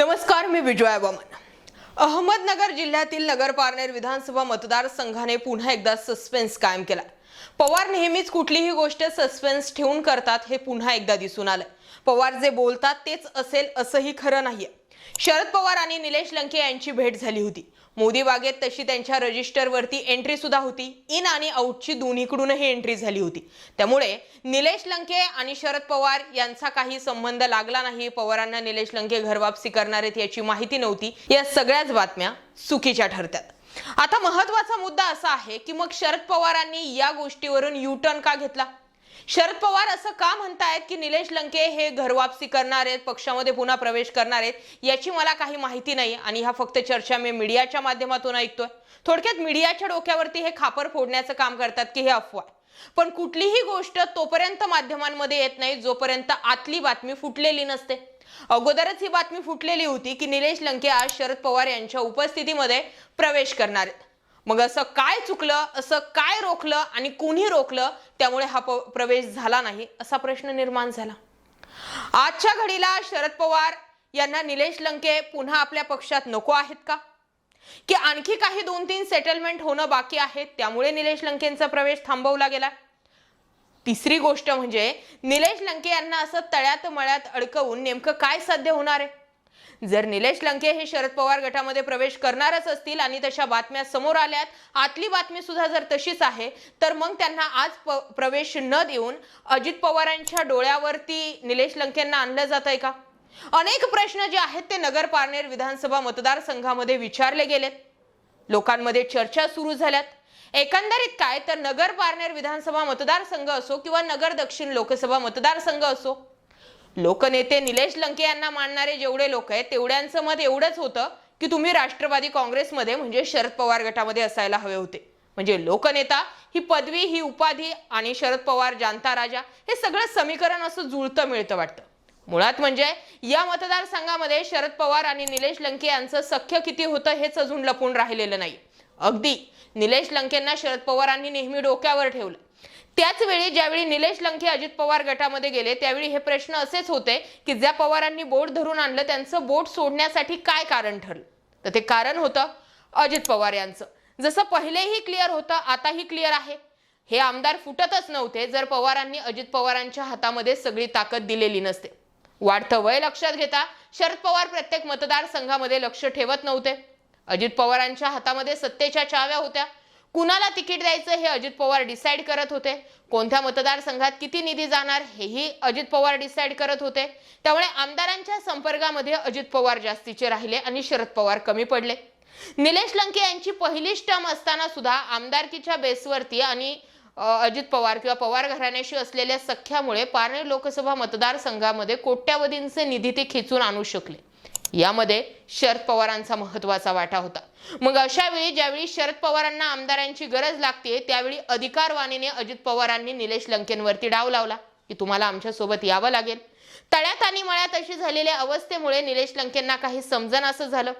नमस्कार मी विजया बमन. अहमदनगर जिल्ह्यातील नगर पारनेर विधानसभा मतदारसंघाने पुन्हा एकदा सस्पेन्स कायम केला. पवार नेहमीच कुठलीही गोष्ट सस्पेन्स ठेवून करतात हे पुन्हा एकदा दिसून आलं पवार जे बोलतात तेच असेल असंही खरं नाहीये. शरद पवार आणि निलेश लंके यांची भेट झाली होती. मोदी बागेत तशी त्यांच्या रजिस्टरवरती एंट्री सुद्धा होती. इन आणि आउटची दोन्हीकडूनही एंट्री झाली होती. त्यामुळे निलेश लंके आणि शरद पवार यांचा काही संबंध लागला नाही. पवारांना निलेश लंके घरवापसी करणार आहेत याची माहिती नव्हती. या सगळ्याच बातम्या चुकीच्या ठरतात. आता महत्त्वाचा मुद्दा असा आहे की मग शरद पवारांनी या गोष्टीवरून युटर्न का घेतला? शरद पवार असं का म्हणतायत की निलेश लंके हे घरवापसी करणार आहेत पक्षामध्ये पुन्हा प्रवेश करणार आहेत याची मला काही माहिती नाही आणि ह्या फक्त चर्चा मी मीडियाच्या माध्यमातून ऐकतोय. थोडक्यात मीडियाच्या डोक्यावरती हे खापर फोडण्याचं काम करतात की हे अफवा पण कुठलीही गोष्ट तोपर्यंत माध्यमांमध्ये येत नाही जोपर्यंत आतली बातमी फुटलेली नसते. अगोदरच ही बातमी फुटलेली होती की निलेश लंके आज शरद पवार यांच्या उपस्थितीमध्ये प्रवेश करणार आहेत. मग असं काय चुकलं असं काय रोखलं आणि कुणी रोखलं त्यामुळे हा प- प्रवेश झाला नाही असा प्रश्न निर्माण झाला. आजच्या घडीला शरद पवार यांना निलेश लंके पुन्हा आपल्या पक्षात नको आहेत का? की आणखी काही दोन तीन सेटलमेंट होणं बाकी आहे त्यामुळे निलेश लंकेंचा प्रवेश थांबवला गेला? तिसरी गोष्ट म्हणजे निलेश लंके यांना असं तळ्यात मळ्यात अडकवून नेमकं काय साध्य होणार आहे? जर निलेश लंके हे शरद पवार गटामध्ये प्रवेश करणारच असतील आणि तशा बातम्या समोर आल्यात आतली बातमी सुद्धा जर तशीच आहे तर मग त्यांना आज प- प्रवेश न देऊन अजित पवारांच्या डोळ्यावरती निलेश लंकेंना आणलं जात आहे का? अनेक प्रश्न जे आहेत ते नगर पारनेर विधानसभा मतदारसंघामध्ये विचारले गेलेत. लोकांमध्ये चर्चा सुरू झाल्यात. एकंदरीत काय? तर नगर पारनेर विधानसभा मतदारसंघ असो किंवा नगर दक्षिण लोकसभा मतदारसंघ असो लोकनेते निलेश लंके यांना मानणारे जेवढे लोक आहेत तेवढ्यांचं मत एवढंच होतं की तुम्ही राष्ट्रवादी काँग्रेसमध्ये म्हणजे शरद पवार गटामध्ये असायला हवे होते. म्हणजे लोकनेता ही पदवी ही उपाधी आणि शरद पवार जाणता राजा हे सगळं समीकरण असं जुळतं मिळतं वाटतं. मुळात म्हणजे या मतदारसंघामध्ये शरद पवार आणि निलेश लंके यांचं सख्य किती होतं हेच अजून लपून राहिलेलं नाही. अगदी निलेश लंकेंना शरद पवारांनी नेहमी डोक्यावर ठेवलं. त्याचवेळी ज्यावेळी निलेश लंके अजित पवार गटामध्ये गेले त्यावेळी हे प्रश्न असेच होते की ज्या पवारांनी बोट धरून आणलं त्यांचं बोट सोडण्यासाठी काय कारण ठरलं? तर ते कारण होतं अजित पवार यांचं. जसं पहिलेही क्लिअर होतं आताही क्लिअर आहे. हे आमदार फुटतच नव्हते जर पवारांनी अजित पवारांच्या हातामध्ये सगळी ताकद दिलेली नसते. वाढतं वय लक्षात घेता शरद पवार प्रत्येक मतदारसंघामध्ये लक्ष ठेवत नव्हते. अजित पवारांच्या हातामध्ये सत्तेच्या चाव्या होत्या. कुणाला तिकीट द्यायचं हे अजित पवार डिसाईड करत होते. कोणत्या मतदारसंघात किती निधी जाणार हेही अजित पवार डिसाईड करत होते. त्यामुळे आमदारांच्या संपर्कामध्ये अजित पवार जास्तीचे राहिले आणि शरद पवार कमी पडले. निलेश लंके यांची पहिली स्टम असताना सुद्धा आमदारकीच्या बेसवरती आणि अजित पवार किंवा पवार घराण्याशी असलेल्या सख्यामुळे पारनेर लोकसभा मतदारसंघामध्ये कोट्यावधींचे निधी ते खेचून आणू शकले. यामध्ये शरद पवारांचा महत्त्वाचा वाटा होता. मग अशा वेळी ज्यावेळी शरद पवारांना आमदारांची गरज लागते त्यावेळी अधिकारवाणीने अजित पवारांनी निलेश लंकेंवरती डाव लावला की तुम्हाला आमच्यासोबत यावं लागेल. तळ्यात आणि मळ्यात अशी झालेल्या अवस्थेमुळे निलेश लंकेंना काही समजन असं झालं.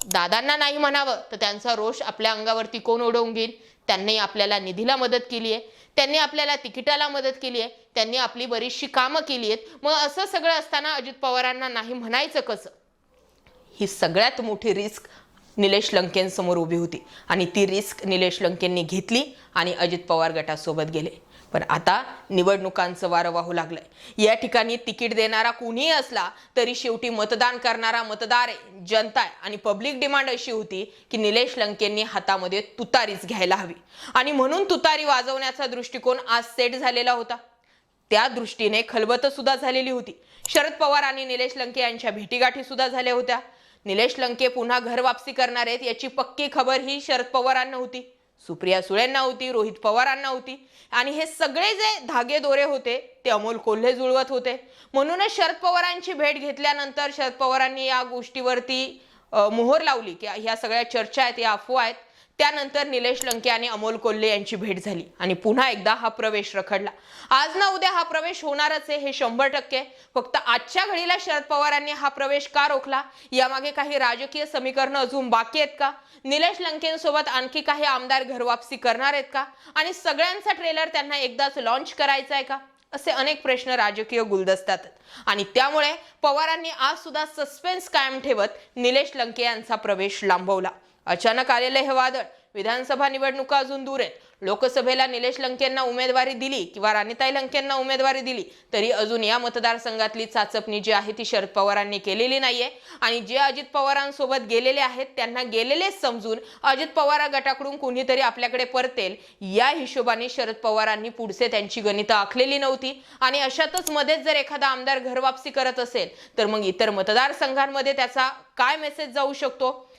दादांना नाही म्हणावं तर त्यांचा रोष आपल्या अंगावरती कोण ओढवून घेईल? त्यांनी आपल्याला निधीला मदत केली आहे त्यांनी आपल्याला तिकिटाला मदत केली आहे त्यांनी आपली बरीचशी कामं केली आहेत मग असं सगळं असताना अजित पवारांना नाही म्हणायचं कसं? ही सगळ्यात मोठी रिस्क निलेश लंकेंसमोर उभी होती. आणि ती रिस्क निलेश लंकेंनी घेतली आणि अजित पवार गटासोबत गेले. पण आता निवडणुकांचं वारं वाहू लागलंय. या ठिकाणी तिकीट देणारा कुणीही असला तरी शेवटी मतदान करणारा मतदार आहे जनता आहे. आणि पब्लिक डिमांड अशी होती की निलेश लंकेंनी हातामध्ये तुतारीच घ्यायला हवी. आणि म्हणून तुतारी वाजवण्याचा दृष्टिकोन आज सेट झालेला होता. त्या दृष्टीने खलबत सुद्धा झालेली होती. शरद पवार आणि निलेश लंके यांच्या भेटीगाठी सुद्धा झाल्या होत्या. निलेश लंके पुन्हा घर वापसी करणार आहेत याची पक्की खबर ही शरद पवारांना होती. सुप्रिया सुळेंना होती रोहित पवारांना होती. आणि हे सगळे जे धागे दोरे होते ते अमोल कोल्हे जुळवत होते. म्हणूनच शरद पवारांची भेट घेतल्यानंतर शरद पवारांनी या गोष्टीवरती मोहर लावली. की ह्या सगळ्या चर्चा आहेत या अफवा आहेत. त्यानंतर निलेश लंके आणि अमोल कोल्हे यांची भेट झाली आणि पुन्हा एकदा हा प्रवेश रखडला. आज ना उद्या हा प्रवेश होणारच आहे हे शंभर टक्के. फक्त आजच्या घडीला शरद पवारांनी हा प्रवेश का रोखला? यामागे काही राजकीय समीकरणं अजून बाकी आहेत का? निलेश लंकेंसोबत आणखी काही आमदार घरवापसी करणार आहेत का? आणि सगळ्यांचा ट्रेलर त्यांना एकदाच लॉन्च करायचा आहे का? असे अनेक प्रश्न राजकीय गुलदस्त्यात आणि त्यामुळे पवारांनी आज सुद्धा सस्पेन्स कायम ठेवत निलेश लंके यांचा प्रवेश लांबवला. अचानक आलेले हे वादळ विधानसभा निवडणुका अजून दूर आहेत. लोकसभेला निलेश लंकेंना उमेदवारी दिली किंवा राणीताई लंकेंना उमेदवारी दिली तरी अजून या मतदारसंघातली चाचपणी जी आहे ती शरद पवारांनी केलेली नाहीये. आणि जे अजित पवारांसोबत गेलेले आहेत त्यांना गेलेलेच समजून अजित पवार गटाकडून कुणीतरी आपल्याकडे परतेल या हिशोबाने शरद पवारांनी पुढचे त्यांची गणितं आखलेली नव्हती. आणि अशातच मध्येच जर एखादा आमदार घरवापसी करत असेल तर मग इतर मतदारसंघांमध्ये त्याचा काय मेसेज जाऊ शकतो?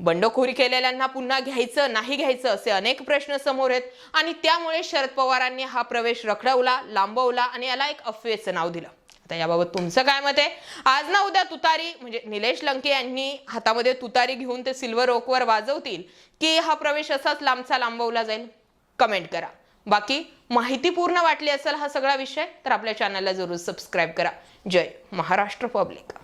बंडखोरी केलेल्यांना पुन्हा घ्यायचं नाही घ्यायचं असे अनेक प्रश्न समोर आहेत. आणि त्यामुळे शरद पवारांनी हा प्रवेश रखडवला लांबवला आणि याला एक अफवेचं नाव दिलं. आता याबाबत तुमचं काय मत आहे? आज ना उद्या तुतारी म्हणजे निलेश लंके यांनी हातामध्ये तुतारी घेऊन ते सिल्वर ओकवर वाजवतील की हा प्रवेश असाच लांबचा लांबवला जाईल? कमेंट करा. बाकी माहितीपूर्ण वाटली असेल हा सगळा विषय तर आपल्या चॅनलला जरूर सबस्क्राईब करा. जय महाराष्ट्र पब्लिक